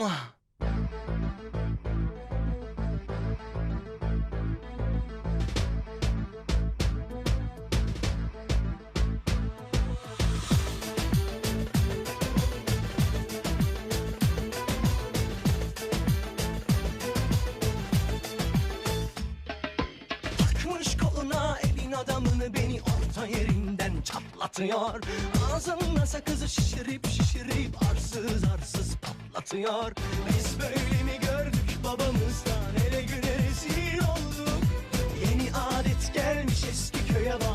Takmış koluna evin adamını beni orta yerinden çatlatıyor. Ağzında sakızı şişirip şişirip arsız arsız patlatıyor Biz böyle mi gördük babamızdan? Ele güne rezil olduk. Yeni adet gelmiş eski köye bak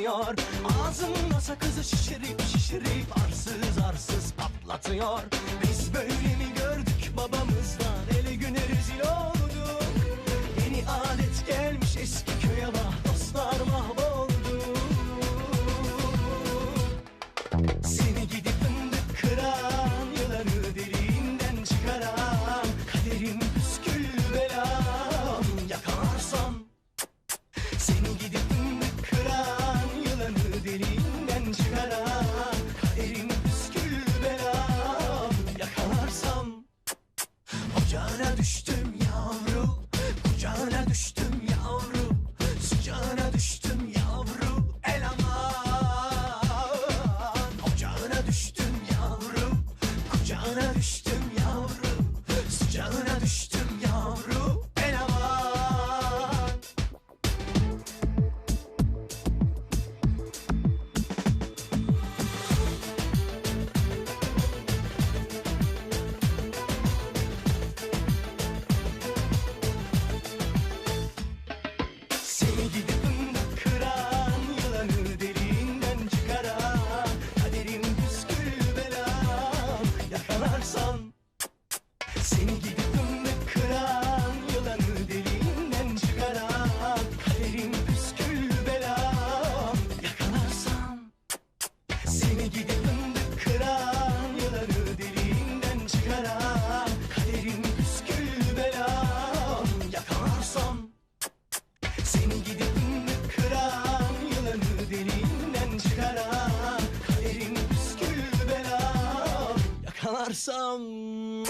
çatlatıyor Ağzımda sakızı şişirip şişirip arsız arsız patlatıyor. Biz böyle Ocağına düştüm yavru Kucağına düştüm yavru Sıcağına düştüm yavru El aman. Ocağına düştüm yavru Kucağına düştüm some